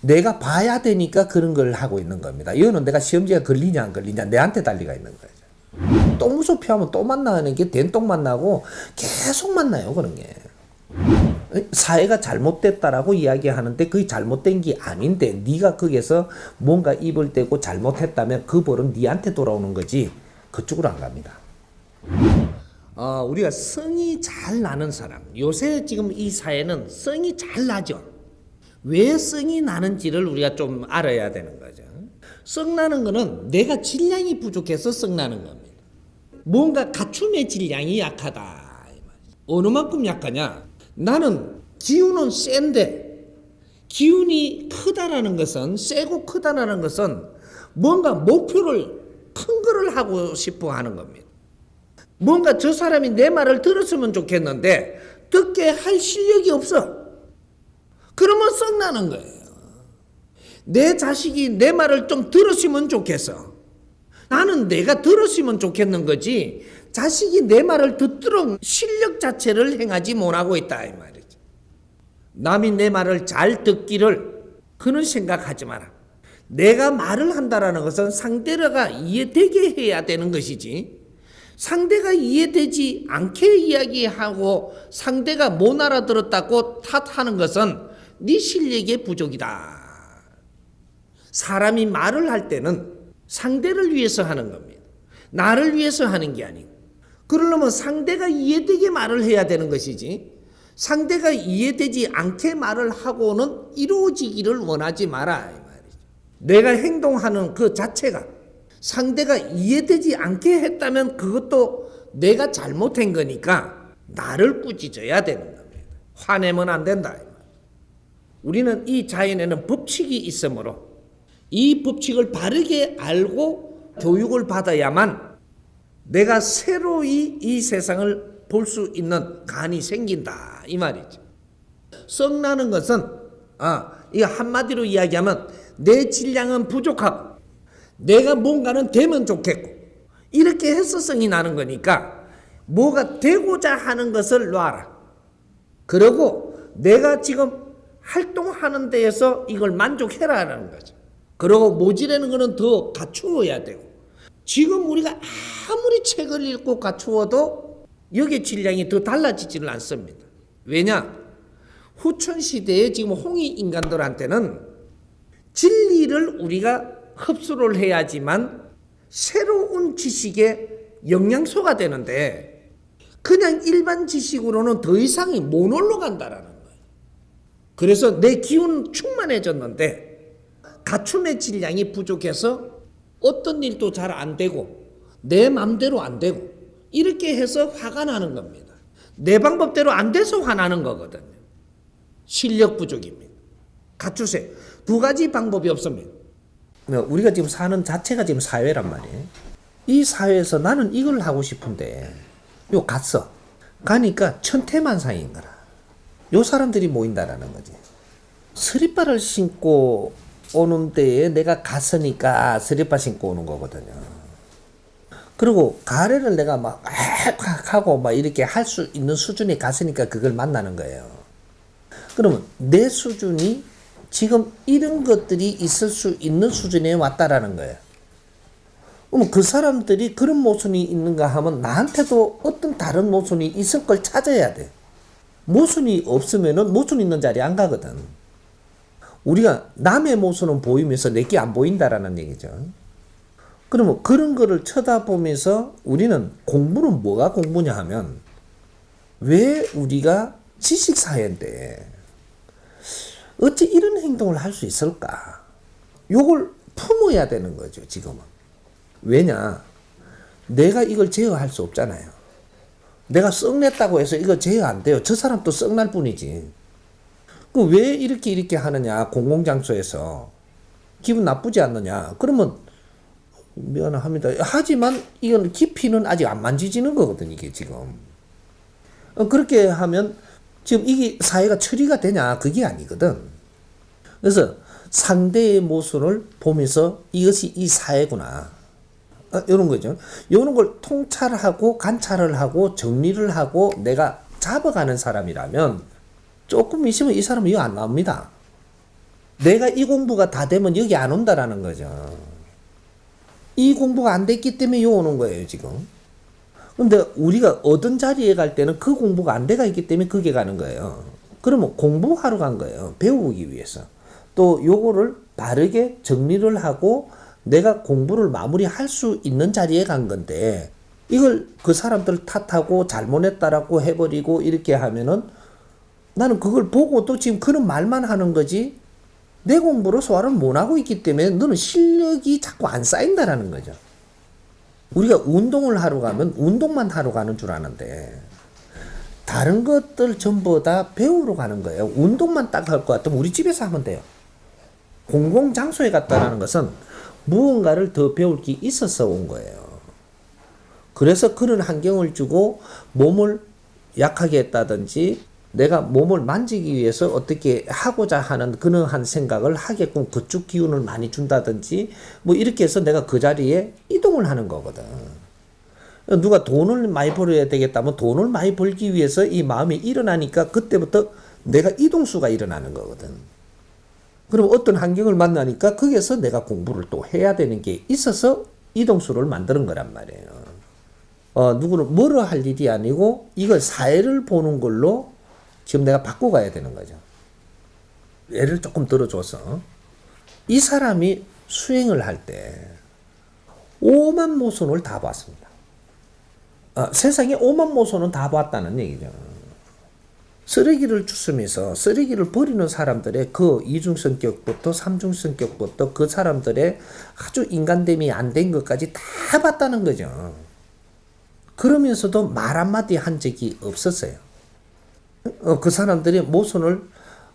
내가 봐야 되니까 그런 걸 하고 있는 겁니다. 이거는 내가 시험지가 걸리냐 안 걸리냐 내한테 달리가 있는 거죠. 또 무소피하면 또 만나는 게 된똥 만나고 계속 만나요 그런 게. 사회가 잘못됐다라고 이야기하는데 그게 잘못된 게 아닌데 네가 거기서 뭔가 입을 떼고 잘못했다면 그 벌은 네한테 돌아오는 거지 그쪽으로 안 갑니다. 어, 우리가 성이 잘 나는 사람 요새 지금 이 사회는 성이 잘 나죠. 왜 성이 나는지를 우리가 좀 알아야 되는 거죠. 성 나는 거는 내가 질량이 부족해서 성 나는 겁니다. 뭔가 갖춤의 질량이 약하다. 어느 만큼 약하냐? 나는 기운은 센데 기운이 크다라는 것은 세고 크다라는 것은 뭔가 목표를 큰 거를 하고 싶어 하는 겁니다. 뭔가 저 사람이 내 말을 들었으면 좋겠는데 듣게 할 실력이 없어. 그러면 썩나는 거예요. 내 자식이 내 말을 좀 들었으면 좋겠어. 나는 내가 들었으면 좋겠는 거지. 자식이 내 말을 듣도록 실력 자체를 행하지 못하고 있다 이 말이지. 남이 내 말을 잘 듣기를 그는 생각하지 마라. 내가 말을 한다라는 것은 상대가 이해되게 해야 되는 것이지. 상대가 이해되지 않게 이야기하고 상대가 못 알아들었다고 탓하는 것은 네 실력의 부족이다. 사람이 말을 할 때는 상대를 위해서 하는 겁니다. 나를 위해서 하는 게 아니고. 그러려면 상대가 이해되게 말을 해야 되는 것이지. 상대가 이해되지 않게 말을 하고는 이루어지기를 원하지 마라. 이 말이죠. 내가 행동하는 그 자체가 상대가 이해되지 않게 했다면 그것도 내가 잘못한 거니까 나를 꾸짖어야 되는 겁니다. 화내면 안 된다. 우리는 이 자연에는 법칙이 있으므로 이 법칙을 바르게 알고 교육을 받아야만 내가 새로이 이 세상을 볼 수 있는 간이 생긴다 이 말이죠. 성나는 것은 아, 이 한마디로 이야기하면 내 질량은 부족하고 내가 뭔가는 되면 좋겠고 이렇게 해서 성이 나는 거니까 뭐가 되고자 하는 것을 놔라. 그러고 내가 지금 활동하는 데에서 이걸 만족해라라는 거죠. 그리고 모지라는 거는 더 갖추어야 되고 지금 우리가 아무리 책을 읽고 갖추어도 여기 질량이 더 달라지지는 않습니다. 왜냐? 후천 시대에 지금 홍익 인간들한테는 진리를 우리가 흡수를 해야지만 새로운 지식의 영양소가 되는데 그냥 일반 지식으로는 더 이상이 못 올라간다라는. 그래서 내 기운 충만해졌는데 갖춤의 질량이 부족해서 어떤 일도 잘 안 되고 내 맘대로 안 되고 이렇게 해서 화가 나는 겁니다. 내 방법대로 안 돼서 화나는 거거든요. 실력 부족입니다. 갖추세요. 두 가지 방법이 없습니다. 우리가 지금 사는 자체가 지금 사회란 말이에요. 이 사회에서 나는 이걸 하고 싶은데 요 갔어. 가니까 천태만상인 거라. 요 사람들이 모인다라는 거지. 스리빠를 신고 오는 데에 내가 갔으니까 스리빠 신고 오는 거거든요. 그리고 가래를 내가 막 하고 막 이렇게 할 수 있는 수준에 갔으니까 그걸 만나는 거예요. 그러면 내 수준이 지금 이런 것들이 있을 수 있는 수준에 왔다라는 거예요. 그럼 그 사람들이 그런 모순이 있는가 하면 나한테도 어떤 다른 모순이 있을 걸 찾아야 돼. 모순이 없으면은 모순 있는 자리에 안 가거든. 우리가 남의 모순은 보이면서 내게 안 보인다라는 얘기죠. 그러면 그런 거를 쳐다보면서 우리는 공부는 뭐가 공부냐 하면 왜 우리가 지식사회인데 어찌 이런 행동을 할 수 있을까? 요걸 품어야 되는 거죠, 지금은. 왜냐? 내가 이걸 제어할 수 없잖아요. 내가 썩냈다고 해서 이거 제어 안 돼요. 저 사람도 썩날 뿐이지. 그 왜 이렇게 이렇게 하느냐, 공공장소에서. 기분 나쁘지 않느냐. 그러면, 미안합니다. 하지만 이건 깊이는 아직 안 만지지는 거거든, 이게 지금. 어, 그렇게 하면 지금 이게 사회가 처리가 되냐? 그게 아니거든. 그래서 상대의 모습을 보면서 이것이 이 사회구나. 어, 이런 거죠. 이런 걸 통찰하고 관찰을 하고 정리를 하고 내가 잡아가는 사람이라면 조금 있으면 이 사람은 이거 안 나옵니다. 내가 이 공부가 다 되면 여기 안 온다라는 거죠. 이 공부가 안 됐기 때문에 요 오는 거예요, 지금. 근데 우리가 얻은 자리에 갈 때는 그 공부가 안 돼가 있기 때문에 그게 가는 거예요. 그러면 공부하러 간 거예요. 배우기 위해서. 또 요거를 바르게 정리를 하고 내가 공부를 마무리할 수 있는 자리에 간 건데 이걸 그 사람들 탓하고 잘못했다라고 해버리고 이렇게 하면은 나는 그걸 보고 또 지금 그런 말만 하는 거지 내 공부로 소화를 못 하고 있기 때문에 너는 실력이 자꾸 안 쌓인다라는 거죠. 우리가 운동을 하러 가면 운동만 하러 가는 줄 아는데 다른 것들 전부 다 배우러 가는 거예요. 운동만 딱 할 것 같으면 우리 집에서 하면 돼요. 공공 장소에 갔다라는 것은 무언가를 더 배울 게 있어서 온 거예요. 그래서 그런 환경을 주고 몸을 약하게 했다든지 내가 몸을 만지기 위해서 어떻게 하고자 하는 그러한 생각을 하게끔 그쪽 기운을 많이 준다든지 뭐 이렇게 해서 내가 그 자리에 이동을 하는 거거든. 누가 돈을 많이 벌어야 되겠다면 돈을 많이 벌기 위해서 이 마음이 일어나니까 그때부터 내가 이동수가 일어나는 거거든. 그럼 어떤 환경을 만나니까 거기에서 내가 공부를 또 해야 되는 게 있어서 이동수를 만드는 거란 말이에요. 어, 누구는 뭐로 할 일이 아니고 이걸 사회를 보는 걸로 지금 내가 바꿔가야 되는 거죠. 예를 조금 들어줘서 이 사람이 수행을 할 때 오만 모선을 다 봤습니다. 어, 세상에 오만 모선은 다 봤다는 얘기죠. 쓰레기를 주스면서 쓰레기를 버리는 사람들의 그 이중 성격부터 삼중 성격부터 그 사람들의 아주 인간됨이 안 된 것까지 다 봤다는 거죠. 그러면서도 말 한마디 한 적이 없었어요. 어, 그 사람들이 모순을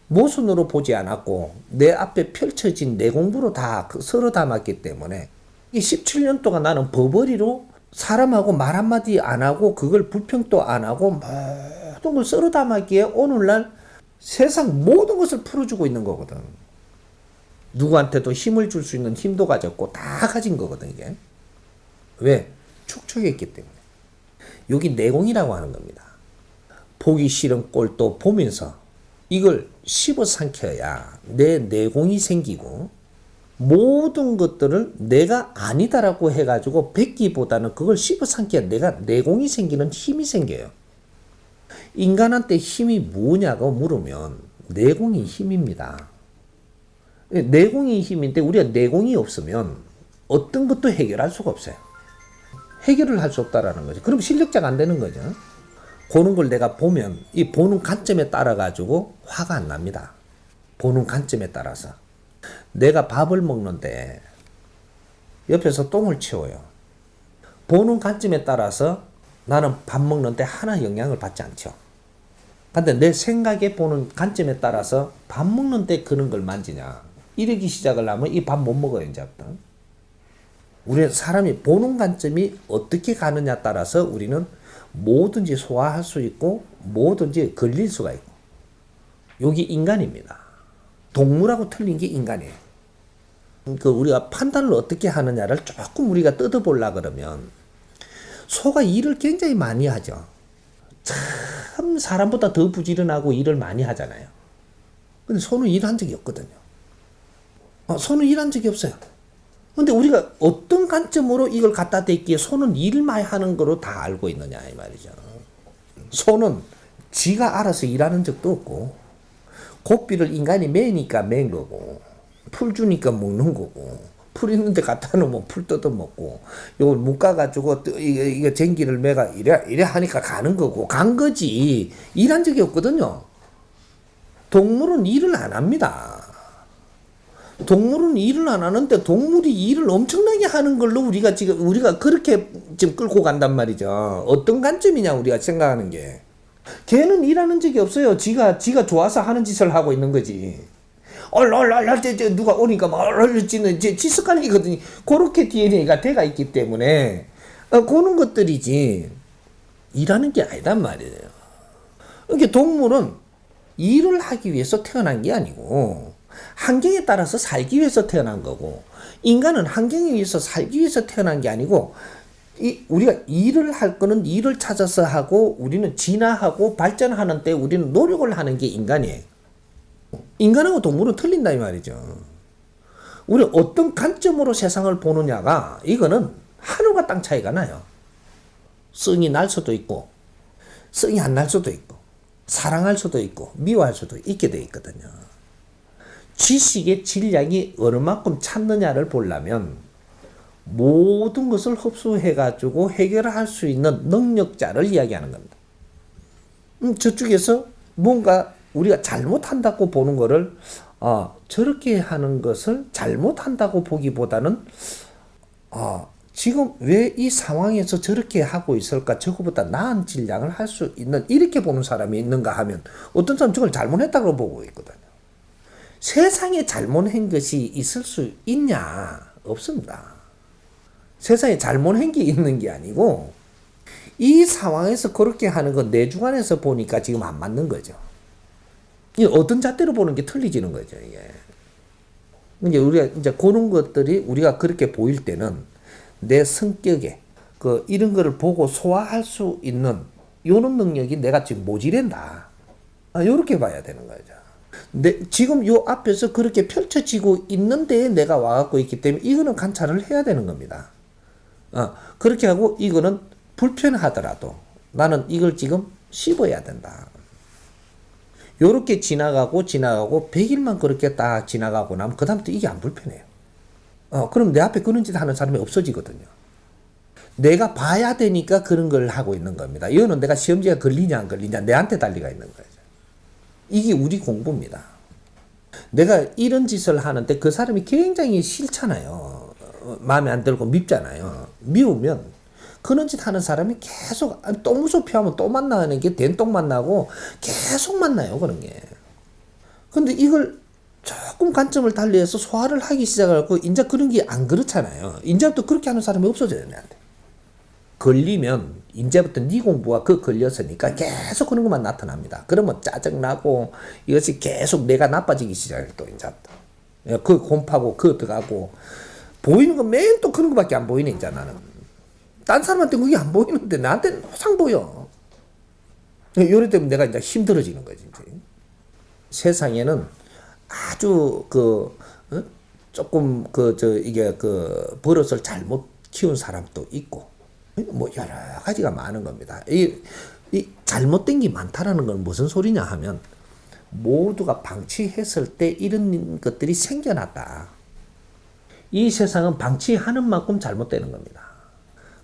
모순으로 보지 않았고 내 앞에 펼쳐진 내 공부로 다 그- 서로 담았기 때문에 이 17년 동안 나는 버버리로 사람하고 말 한마디 안 하고 그걸 불평도 안 하고 걸 썰어 담았기에 오늘날 세상 모든 것을 풀어주고 있는 거거든. 누구한테도 힘을 줄 수 있는 힘도 가졌고 다 가진 거거든 이게. 왜? 축적했기 때문에. 여기 내공이라고 하는 겁니다. 보기 싫은 꼴도 보면서 이걸 씹어 삼켜야 내 내공이 생기고 모든 것들을 내가 아니다라고 해가지고 뱉기보다는 그걸 씹어 삼켜야 내가 내공이 생기는 힘이 생겨요. 인간한테 힘이 뭐냐고 물으면 내공이 힘입니다. 내공이 힘인데 우리가 내공이 없으면 어떤 것도 해결할 수가 없어요. 해결을 할 수 없다라는 거죠. 그럼 실력자가 안 되는 거죠. 보는 걸 내가 보면 이 보는 관점에 따라 가지고 화가 안 납니다. 보는 관점에 따라서 내가 밥을 먹는데 옆에서 똥을 치워요. 보는 관점에 따라서 나는 밥 먹는데 하나 영향을 받지 않죠. 근데 내 생각에 보는 관점에 따라서 밥 먹는데 그런 걸 만지냐. 이러기 시작을 하면 이 밥 못 먹어요, 이제부터. 우리 사람이 보는 관점이 어떻게 가느냐 따라서 우리는 뭐든지 소화할 수 있고 뭐든지 걸릴 수가 있고 여기 인간입니다. 동물하고 틀린 게 인간이에요. 그 우리가 판단을 어떻게 하느냐를 조금 우리가 뜯어보려 그러면 소가 일을 굉장히 많이 하죠. 참 사람보다 더 부지런하고 일을 많이 하잖아요. 근데 소는 일한 적이 없거든요. 어, 소는 일한 적이 없어요. 근데 우리가 어떤 관점으로 이걸 갖다 소는 일을 많이 하는 거로 다 알고 있느냐 이 말이죠. 소는 지가 알아서 일하는 적도 없고 고삐를 인간이 매니까 맨 거고 풀 주니까 먹는 거고 풀 있는데 갖다 놓으면 풀 뜯어 먹고 요걸 묶어 가지고 이게 이게 쟁기를 매가 이래 이래 하니까 가는 거고 간 거지 일한 적이 없거든요. 동물은 일을 안 합니다. 동물은 일을 안 하는데 동물이 일을 엄청나게 하는 걸로 우리가 지금 우리가 그렇게 지금 끌고 간단 말이죠. 어떤 관점이냐 우리가 생각하는 게. 걔는 일하는 적이 없어요. 지가 지가 좋아서 하는 짓을 하고 있는 거지. 얼얼얼얼 저 누가 오니까 막 얼얼 찌는 제 지습관이거든요. 그렇게 DNA가 돼가 있기 때문에 어, 그런 것들이지 일하는 게 아니단 말이에요. 이게 동물은 일을 하기 위해서 태어난 게 아니고 환경에 따라서 살기 위해서 태어난 거고 인간은 환경에 의해서 살기 위해서 태어난 게 아니고 이 우리가 일을 할 거는 일을 찾아서 하고 우리는 진화하고 발전하는 때 우리는 노력을 하는 게 인간이에요. 인간하고 동물은 틀린다 이 말이죠. 우리 어떤 관점으로 세상을 보느냐가 이거는 하늘과 땅 차이가 나요. 성이 날 수도 있고 성이 안 날 수도 있고 사랑할 수도 있고 미워할 수도 있게 돼 있거든요. 지식의 질량이 얼마큼 찾느냐를 보려면 모든 것을 흡수해 가지고 해결할 수 있는 능력자를 이야기하는 겁니다. 음, 저쪽에서 뭔가 우리가 잘못한다고 보는 거를 어, 저렇게 하는 것을 잘못한다고 보기보다는 어, 지금 왜 이 상황에서 저렇게 하고 있을까? 저거보다 나은 질량을 할 수 있는 이렇게 보는 사람이 있는가 하면 어떤 사람 저걸 잘못했다고 보고 있거든요. 세상에 잘못한 것이 있을 수 있냐? 없습니다. 세상에 잘못한 게 있는 게 아니고 이 상황에서 그렇게 하는 건 내 주관에서 보니까 지금 안 맞는 거죠. 이 어떤 잣대로 보는 게 틀리지는 거죠, 이게. 이제 우리가 이제 그런 것들이 우리가 그렇게 보일 때는 내 성격에 그 이런 거를 보고 소화할 수 있는 요런 능력이 내가 지금 모자란다. 아, 요렇게 봐야 되는 거죠. 내, 지금 요 앞에서 그렇게 펼쳐지고 있는데 내가 와갖고 있기 때문에 이거는 관찰을 해야 되는 겁니다. 어, 그렇게 하고 이거는 불편하더라도 나는 이걸 지금 씹어야 된다. 요렇게 지나가고 지나가고 100일만 그렇게 딱 지나가고 나면 그다음부터 이게 안 불편해요. 어, 그럼 내 앞에 그런 짓 하는 사람이 없어지거든요. 내가 봐야 되니까 그런 걸 하고 있는 겁니다. 이거는 내가 시험지가 걸리냐 안 걸리냐 내한테 달리가 있는 거죠. 이게 우리 공부입니다. 내가 이런 짓을 하는데 그 사람이 굉장히 싫잖아요. 어, 마음에 안 들고 밉잖아요. 미우면 그런 짓 하는 사람이 계속 아니, 또 무소피 하면 또 만나는 게 된똥 만나고 계속 만나요 그런 게. 근데 이걸 조금 관점을 달리해서 소화를 하기 시작하고 이제 그런 게 안 그렇잖아요. 이제부터 그렇게 하는 사람이 없어져야 내한테. 걸리면 이제부터 네 공부가 그 걸렸으니까 계속 그런 것만 나타납니다. 그러면 짜증나고 이것이 계속 내가 나빠지기 시작해 또. 예, 그 곰파고 그 들어가고 보이는 건 맨 또 그런 거밖에 안 보이네 이제 나는. 딴 사람한테 그게 안 보이는데 나한테는 항상 보여. 요래 때문에 내가 이제 힘들어지는 거지 이제. 세상에는 아주 그 어? 조금 그 저 이게 그 버릇을 잘못 키운 사람도 있고 뭐 여러 가지가 많은 겁니다. 이, 이 잘못된 게 많다라는 건 무슨 소리냐 하면 모두가 방치했을 때 이런 것들이 생겨났다. 이 세상은 방치하는 만큼 잘못되는 겁니다.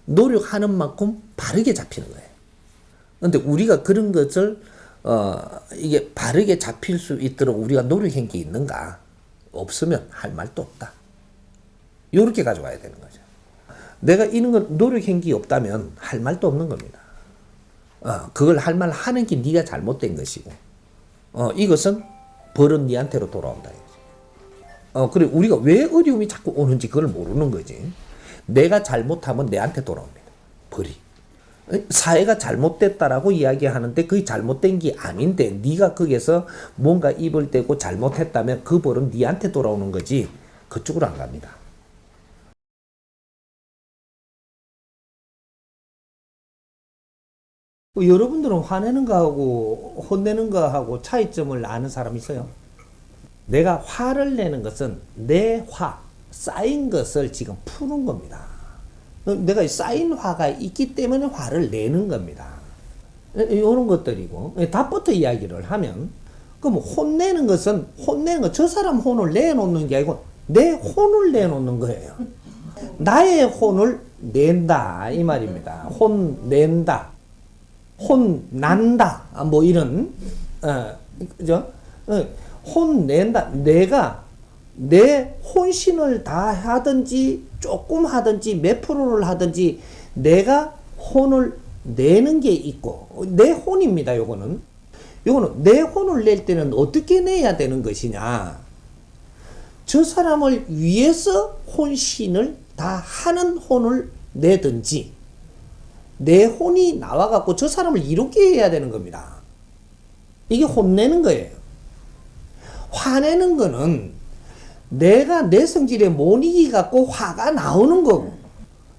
노력하는 만큼 바르게 잡히는 거예요. 근데 우리가 그런 것을 어 이게 바르게 잡힐 수 있도록 우리가 노력한 게 있는가? 없으면 할 말도 없다. 요렇게 가져와야 되는 거죠. 내가 이런 걸 노력한 게 없다면 할 말도 없는 겁니다. 어, 그걸 할 말 하는 게 네가 잘못된 것이고, 어, 이것은 벌은 네한테로 돌아온다. 어, 그래 우리가 왜 어려움이 자꾸 오는지 그걸 모르는 거지. 내가 잘못하면 내한테 돌아옵니다. 벌이. 사회가 잘못됐다라고 이야기하는데 그게 잘못된 게 아닌데 네가 거기서 뭔가 입을 대고 잘못했다면 그 벌은 네한테 돌아오는 거지 그쪽으로 안 갑니다. 뭐 여러분들은 화내는 거하고 혼내는 거하고 차이점을 아는 사람 있어요? 내가 화를 내는 것은 내 화, 쌓인 것을 지금 푸는 겁니다. 내가 쌓인 화가 있기 때문에 화를 내는 겁니다. 이런 것들이고 답부터 이야기를 하면 그럼 혼내는 것은 혼내는 거저 사람 혼을 내놓는 게 아니고 내 혼을 내놓는 거예요. 나의 혼을 낸다 이 말입니다. 혼 낸다, 혼 난다 뭐 이런 어, 그죠? 어, 혼 낸다 내가 내 혼신을 다 하든지 조금 하든지 몇 프로를 하든지 내가 혼을 내는 게 있고 내 혼입니다 요거는. 요거는 내 혼을 낼 때는 어떻게 내야 되는 것이냐. 저 사람을 위해서 혼신을 다 하는 혼을 내든지 내 혼이 나와 갖고 저 사람을 이롭게 해야 되는 겁니다. 이게 혼내는 거예요. 화내는 거는 내가 내 성질에 못 이기 갖고 화가 나오는 거고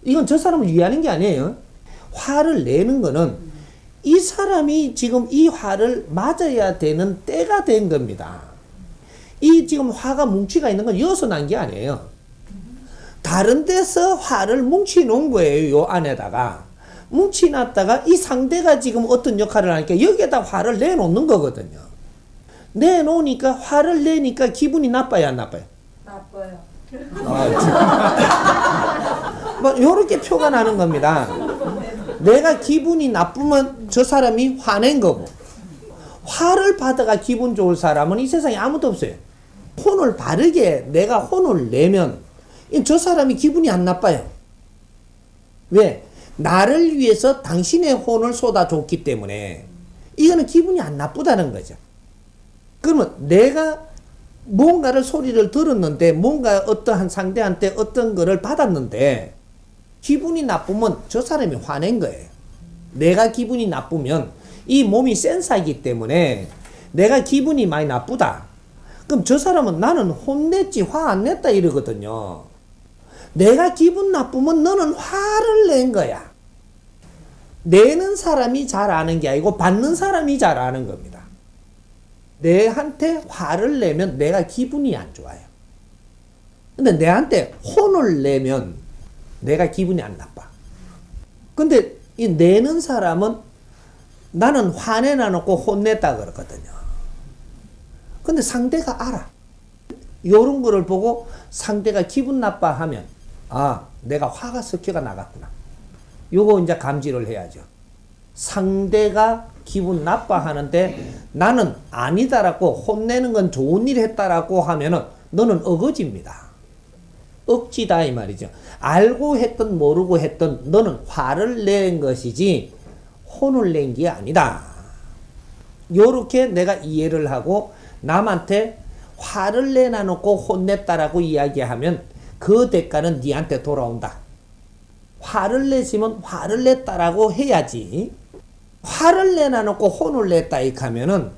이건 저 사람을 위하는 게 아니에요. 화를 내는 거는 이 사람이 지금 이 화를 맞아야 되는 때가 된 겁니다. 이 지금 화가 뭉치가 있는 건 여기서 난 게 아니에요. 다른 데서 화를 뭉치 놓은 거예요. 요 안에다가. 뭉치 놨다가 이 상대가 지금 어떤 역할을 하니까 여기에다 화를 내놓는 거거든요. 내놓으니까 화를 내니까 기분이 나빠요, 안 나빠요? 나빠요. 뭐 요렇게 표가 나는 겁니다. 내가 기분이 나쁘면 저 사람이 화낸 거고 화를 받아가 기분 좋을 사람은 이 세상에 아무도 없어요. 혼을 바르게 내가 혼을 내면 이저 사람이 기분이 안 나빠요. 왜? 나를 위해서 당신의 혼을 쏟아줬기 때문에 이거는 기분이 안 나쁘다는 거죠. 그러면 내가 뭔가를 소리를 들었는데 뭔가 어떠한 상대한테 어떤 거를 받았는데 기분이 나쁘면 저 사람이 화낸 거예요. 내가 기분이 나쁘면 이 몸이 센사이기 때문에 내가 기분이 많이 나쁘다. 그럼 저 사람은 나는 혼냈지 화 안 냈다 이러거든요. 내가 기분 나쁘면 너는 화를 낸 거야. 내는 사람이 잘 아는 게 아니고 받는 사람이 잘 아는 겁니다. 내한테 화를 내면 내가 기분이 안 좋아요. 근데 내한테 혼을 내면 내가 기분이 안 나빠. 근데 이 내는 사람은 나는 화내나 놓고 혼냈다 그러거든요. 근데 상대가 알아. 요런 거를 보고 상대가 기분 나빠하면 아, 내가 화가 섞여가 나갔구나. 요거 이제 감지를 해야죠. 상대가 기분 나빠하는데 나는 아니다라고 혼내는 건 좋은 일 했다라고 하면은 너는 어거지입니다. 억지다 이 말이죠. 알고 했든 모르고 했든 너는 화를 낸 것이지 혼을 낸 게 아니다. 요렇게 내가 이해를 하고 남한테 화를 내놔놓고 혼냈다라고 이야기하면 그 대가는 니한테 돌아온다. 화를 내시면 화를 냈다라고 해야지. 화를 내놔놓고 혼을 냈다 이 하면은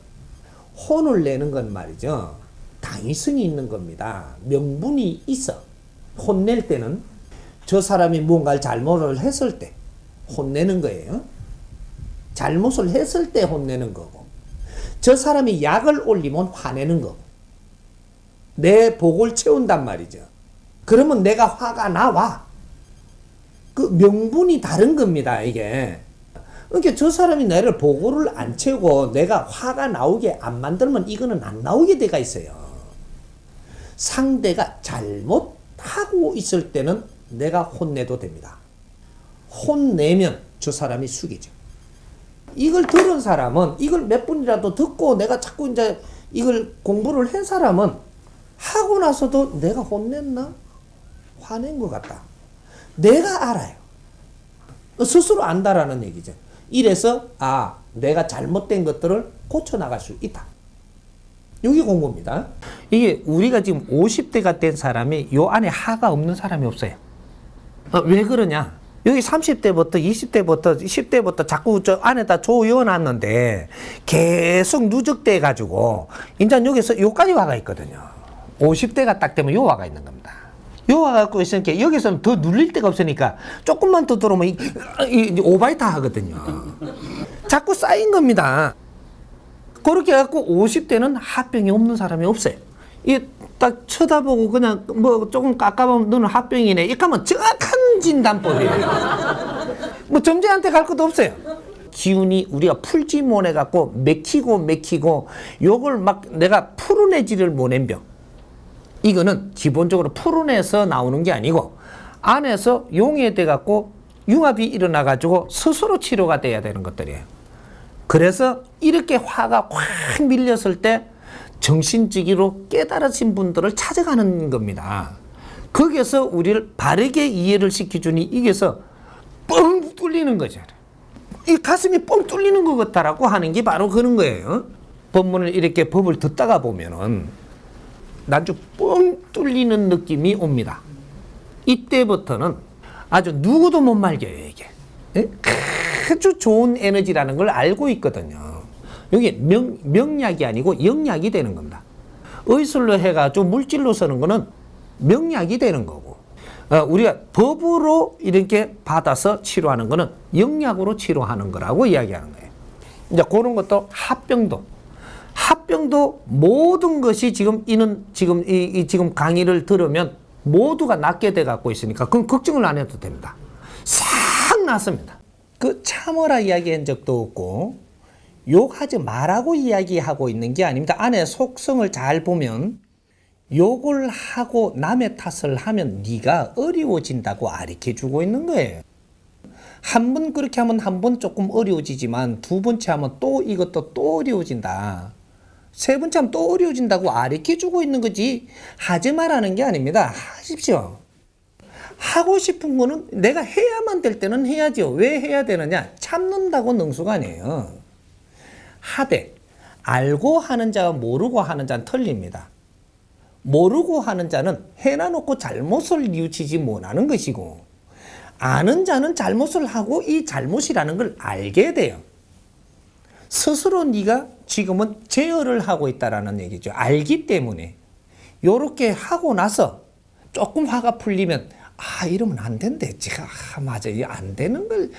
혼을 내는 건 말이죠. 당위성이 있는 겁니다. 명분이 있어. 혼낼 때는 저 사람이 뭔가를 잘못을 했을 때 혼내는 거예요. 잘못을 했을 때 혼내는 거고. 저 사람이 약을 올리면 화내는 거고. 내 복을 채운단 말이죠. 그러면 내가 화가 나와. 그 명분이 다른 겁니다, 이게. 그러니까 저 사람이 나를 보고를 안 채우고 내가 화가 나오게 안 만들면 이거는 안 나오게 돼가 있어요. 상대가 잘못하고 있을 때는 내가 혼내도 됩니다. 혼내면 저 사람이 숙이죠. 이걸 들은 사람은 이걸 몇 분이라도 듣고 내가 자꾸 이제 이걸 공부를 한 사람은 하고 나서도 내가 혼냈나? 화낸 것 같다. 내가 알아요. 스스로 안다라는 얘기죠. 이래서 아 내가 잘못된 것들을 고쳐 나갈 수 있다. 여기 공부입니다. 이게 우리가 지금 50대가 된 사람이 요 안에 하가 없는 사람이 없어요. 어, 왜 그러냐? 여기 30대부터 20대부터 10대부터 자꾸 저 안에다 조여놨는데 계속 누적돼 가지고 인자 여기서 요까지 와가 있거든요. 50대가 딱 되면 요 와가 있는 겁니다. 요 와 갖고 있으니까 여기서는 더 눌릴 데가 없으니까 조금만 더 들어오면 이, 이, 이 오바이타 하거든요. 자꾸 쌓인 겁니다. 그렇게 해갖고 50대는 합병이 없는 사람이 없어요. 이 딱 쳐다보고 그냥 뭐 조금 깎아보면 너는 합병이네. 이렇게 하면 정확한 진단법이에요. 뭐 점쟁이한테 갈 것도 없어요. 기운이 우리가 풀지 못해갖고 맥히고 맥히고 요걸 막 내가 풀어내지를 못한 병. 이거는 기본적으로 풀어내서 나오는 게 아니고 안에서 용해 돼 갖고 융합이 일어나 가지고 스스로 치료가 돼야 되는 것들이에요. 그래서 이렇게 화가 확 밀렸을 때 정신적으로 깨달으신 분들을 찾아가는 겁니다. 거기에서 우리를 바르게 이해를 시켜주니 이게서 뻥 뚫리는 거죠. 이 가슴이 뻥 뚫리는 것 같다라고 하는 게 바로 그런 거예요. 법문을 이렇게 법을 듣다가 보면은 난주 뻥 뚫리는 느낌이 옵니다. 이때부터는 아주 누구도 못 말겨요, 이게. 예? 아주 좋은 에너지라는 걸 알고 있거든요. 여기 명, 명약이 아니고 영약이 되는 겁니다. 의술로 해가지고 물질로 쓰는 거는 명약이 되는 거고, 어, 우리가 법으로 이렇게 받아서 치료하는 거는 영약으로 치료하는 거라고 이야기하는 거예요. 이제 그런 것도 합병도. 합병도 모든 것이 지금 이는 지금 이, 이 지금 강의를 들으면 모두가 낫게 돼 갖고 있으니까 그건 걱정을 안 해도 됩니다. 싹 낫습니다. 그 참어라 이야기한 적도 없고 욕하지 말라고 이야기하고 있는 게 아닙니다. 안에 속성을 잘 보면 욕을 하고 남의 탓을 하면 네가 어려워진다고 아리켜 주고 있는 거예요. 한 번 그렇게 하면 한 번 조금 어려워지지만 두 번째 하면 또 이것도 또 어려워진다. 세 번째 하면 또 어려워진다고 아리켜 주고 있는 거지 하지 말라는 게 아닙니다. 하십시오. 하고 싶은 거는 내가 해야만 될 때는 해야죠. 왜 해야 되느냐? 참는다고 능수가 아니에요. 하되 알고 하는 자와 모르고 하는 자는 틀립니다. 모르고 하는 자는 해놔놓고 잘못을 뉘우치지 못하는 것이고 아는 자는 잘못을 하고 이 잘못이라는 걸 알게 돼요. 스스로 네가 지금은 제어를 하고 있다라는 얘기죠. 알기 때문에 요렇게 하고 나서 조금 화가 풀리면 아 이러면 안 된대. 제가 아, 맞아 이게 안 되는 걸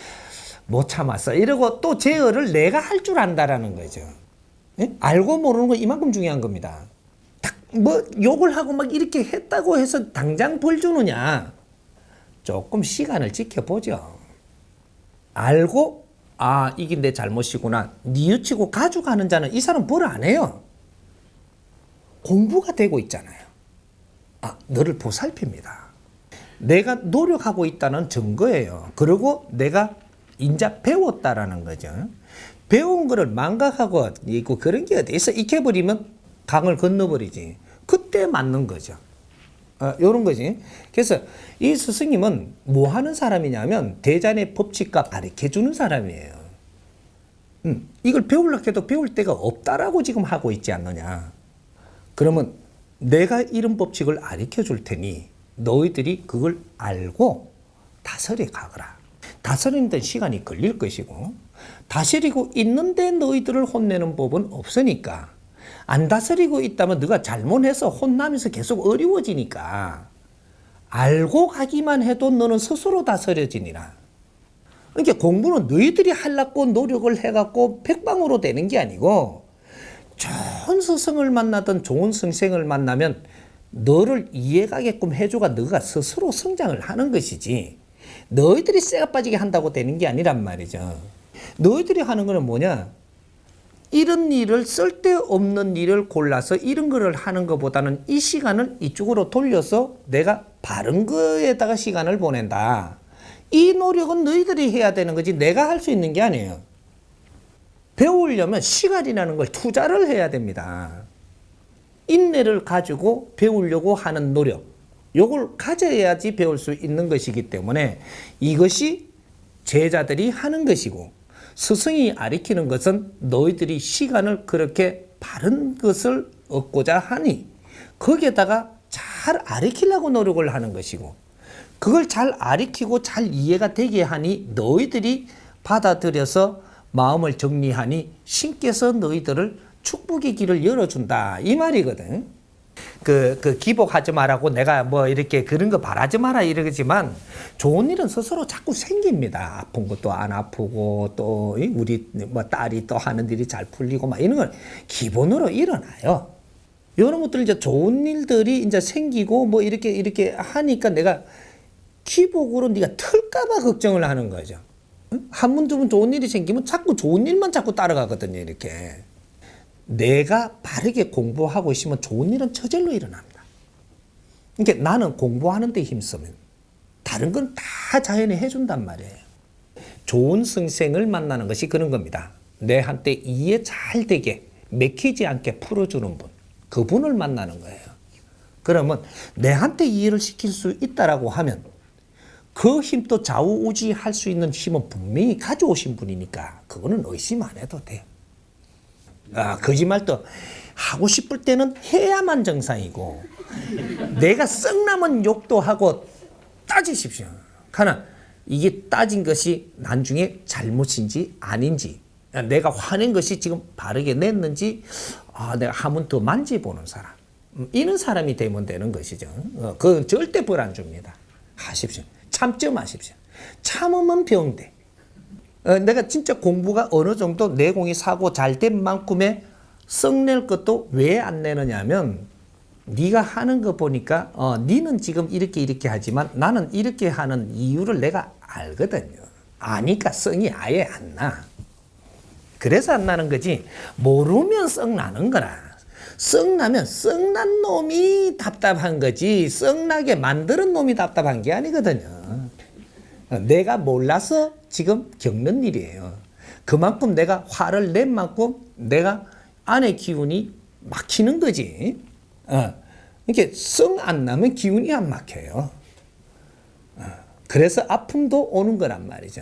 못 참았어. 이러고 또 제어를 내가 할 줄 안다라는 거죠. 예? 알고 모르는 거 이만큼 중요한 겁니다. 딱 뭐 욕을 하고 막 이렇게 했다고 해서 당장 벌 주느냐? 조금 시간을 지켜보죠. 알고 아 이게 내 잘못이구나 뉘우치고 가져가는 자는 이 사람 벌 안 해요. 공부가 되고 있잖아요. 아 너를 보살핍니다. 내가 노력하고 있다는 증거예요. 그리고 내가 인자 배웠다라는 거죠. 배운 거를 망각하고 있고 그런 게 어디 있어 익혀버리면 강을 건너버리지. 그때 맞는 거죠. 어, 요런 거지. 그래서 이 스승님은 뭐 하는 사람이냐면 대잔의 법칙과 가르쳐 주는 사람이에요. 음, 이걸 배우려고 해도 배울 데가 없다라고 지금 하고 있지 않느냐. 그러면 내가 이런 법칙을 가르쳐 줄 테니 너희들이 그걸 알고 다스려 가거라. 다스리는 데 시간이 걸릴 것이고 다스리고 있는데 너희들을 혼내는 법은 없으니까 안 다스리고 있다면 네가 잘못해서 혼나면서 계속 어려워지니까 알고 가기만 해도 너는 스스로 다스려지니라. 그러니까 공부는 너희들이 하려고 노력을 해갖고 백방으로 되는 게 아니고 좋은 스승을 만나든 좋은 선생을 만나면 너를 이해가게끔 해줘가 너가 스스로 성장을 하는 것이지 너희들이 쇠가 빠지게 한다고 되는 게 아니란 말이죠. 너희들이 하는 거는 뭐냐? 이런 일을 쓸데없는 일을 골라서 이런 거를 하는 것보다는 이 시간을 이쪽으로 돌려서 내가 바른 거에다가 시간을 보낸다. 이 노력은 너희들이 해야 되는 거지 내가 할 수 있는 게 아니에요. 배우려면 시간이라는 걸 투자를 해야 됩니다. 인내를 가지고 배우려고 하는 노력. 요걸 가져야지 배울 수 있는 것이기 때문에 이것이 제자들이 하는 것이고 스승이 아리키는 것은 너희들이 시간을 그렇게 바른 것을 얻고자 하니 거기에다가 잘 아리키려고 노력을 하는 것이고 그걸 잘 아리키고 잘 이해가 되게 하니 너희들이 받아들여서 마음을 정리하니 신께서 너희들을 축복의 길을 열어준다 이 말이거든. 그, 그 기복하지 말라고 내가 뭐 이렇게 그런 거 바라지 마라 이러지만 좋은 일은 스스로 자꾸 생깁니다. 아픈 것도 안 아프고 또이 우리 뭐 딸이 또 하는 일이 잘 풀리고 막 이런 건 기본으로 일어나요. 이런 것들 이제 좋은 일들이 이제 생기고 뭐 이렇게 이렇게 하니까 내가 기복으로 네가 틀까봐 걱정을 하는 거죠. 응? 한 번, 두 번 좋은 일이 생기면 자꾸 좋은 일만 자꾸 따라가거든요, 이렇게. 내가 바르게 공부하고 있으면 좋은 일은 저절로 일어납니다. 그러니까 나는 공부하는 데 힘쓰면 다른 건 다 자연이 해준단 말이에요. 좋은 선생을 만나는 것이 그런 겁니다. 내 한테 이해 잘 되게 맥히지 않게 풀어주는 분. 그분을 만나는 거예요. 그러면 내한테 이해를 시킬 수 있다라고 하면 그 힘도 좌우우지할 수 있는 힘은 분명히 가져오신 분이니까 그거는 의심 안 해도 돼요. 아, 거짓말도 하고 싶을 때는 해야만 정상이고 내가 썩남은 욕도 하고 따지십시오. 하나 이게 따진 것이 나중에 잘못인지 아닌지 내가 화낸 것이 지금 바르게 냈는지 아, 내가 한 번 더 만져보는 사람 음, 이런 사람이 되면 되는 것이죠. 어, 그건 절대 벌 안 줍니다. 하십시오. 참점 하십시오. 참으면 병돼. 어, 내가 진짜 공부가 어느 정도 내공이 사고 잘 된 만큼의 썩낼 것도 왜 안 내느냐면 네가 하는 거 보니까 어 니는 지금 이렇게 이렇게 하지만 나는 이렇게 하는 이유를 내가 알거든요. 아니까 성이 아예 안 나. 그래서 안 나는 거지. 모르면 썩 나는 거라. 썩 나면 썩난 놈이 답답한 거지. 썩나게 만드는 놈이 답답한 게 아니거든요. 어, 내가 몰라서 지금 겪는 일이에요. 그만큼 내가 화를 낸 만큼 내가 안의 기운이 막히는 거지. 어. 이렇게 썩안 나면 기운이 안 막혀요. 어. 그래서 아픔도 오는 거란 말이죠.